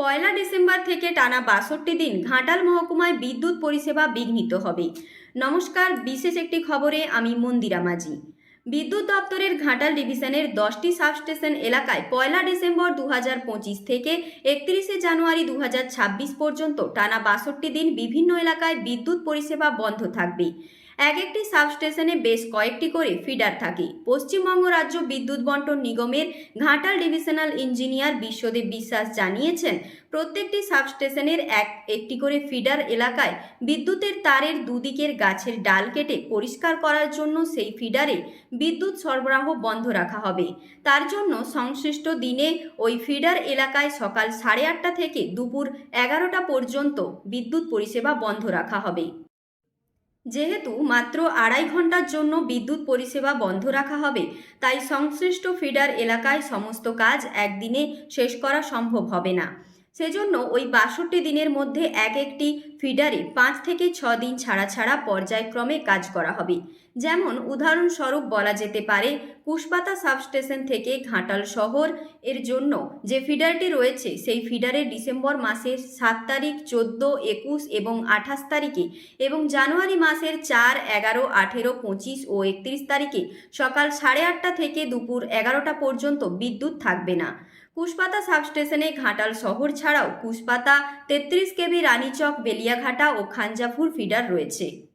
পয়লা December থেকে টানা বাষট্টি দিন ঘাটাল মহকুমায় বিদ্যুৎ পরিষেবা বিঘ্নিত হবে। নমস্কার, বিশেষ একটি খবরে আমি মন্দিরা মাঝি। বিদ্যুৎ দপ্তরের ঘাটাল ডিভিশনের দশটি সাবস্টেশন এলাকায় পয়লা ডিসেম্বর দু হাজার পঁচিশ থেকে একত্রিশে জানুয়ারি দু হাজার ছাব্বিশ পর্যন্ত টানা বাষট্টি দিন বিভিন্ন এলাকায় বিদ্যুৎ পরিষেবা বন্ধ থাকবে। এক একটি সাবস্টেশনে বেশ কয়েকটি করে ফিডার থাকে। পশ্চিমবঙ্গ রাজ্য বিদ্যুৎ বন্টন নিগমের ঘাটাল ডিভিশনাল ইঞ্জিনিয়ার বিশ্বদেব বিশ্বাস জানিয়েছেন, প্রত্যেকটি সাবস্টেশনের এক একটি করে ফিডার এলাকায় বিদ্যুতের তারের দুদিকের গাছের ডাল কেটে পরিষ্কার করার জন্য সেই ফিডারে বিদ্যুৎ সরবরাহ বন্ধ রাখা হবে। তার জন্য সংশ্লিষ্ট দিনে ওই ফিডার এলাকায় সকাল সাড়ে আটটা থেকে দুপুর এগারোটা পর্যন্ত বিদ্যুৎ পরিষেবা বন্ধ রাখা হবে। যেহেতু মাত্র আড়াই ঘণ্টার জন্য বিদ্যুৎ পরিষেবা বন্ধ রাখা হবে, তাই সংশ্লিষ্ট ফিডার এলাকায় সমস্ত কাজ একদিনে শেষ করা সম্ভব হবে না। সেজন্য ওই বাষট্টি দিনের মধ্যে এক একটি ফিডারে পাঁচ থেকে ছ দিন ছাড়া ছাড়া পর্যায়ক্রমে কাজ করা হবে। যেমন উদাহরণস্বরূপ বলা যেতে পারে, কুশপাতা সাবস্টেশন থেকে ঘাটাল শহর। এর জন্য যে ফিডারটি রয়েছে, সেই ফিডারে ডিসেম্বর মাসের সাত তারিখ, চোদ্দ, একুশ এবং আঠাশ তারিখে এবং জানুয়ারি মাসের চার, এগারো, আঠেরো, পঁচিশ ও একত্রিশ তারিখে সকাল সাড়ে আটটা থেকে দুপুর এগারোটা পর্যন্ত বিদ্যুৎ থাকবে না। কুশপাতা সাবস্টেশনে ঘাটাল শহর ছাড়াও কুশপাতা, তেত্রিশ কেবি রানীচক, বেলিয়াঘাটা ও খাঞ্জাফুর ফিডার রয়েছে।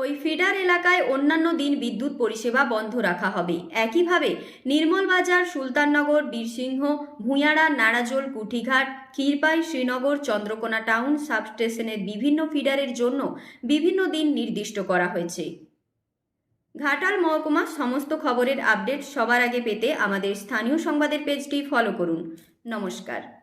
ওই ফিডার এলাকায় অন্যান্য দিন বিদ্যুৎ পরিষেবা বন্ধ রাখা হবে। একইভাবে নির্মলবাজার সুলতাননগর, বীরসিংহ ভূঁয়াড়া নাড়াজোল, কুঠিঘাট, ক্ষীরপাই, শ্রীনগর, চন্দ্রকোনা টাউন সাবস্টেশনের বিভিন্ন ফিডারের জন্য বিভিন্ন দিন নির্দিষ্ট করা হয়েছে। ঘাটাল মহকুমা সমস্ত খবরের আপডেট সবার আগে পেতে আমাদের স্থানীয় সংবাদের পেজটি ফলো করুন। নমস্কার।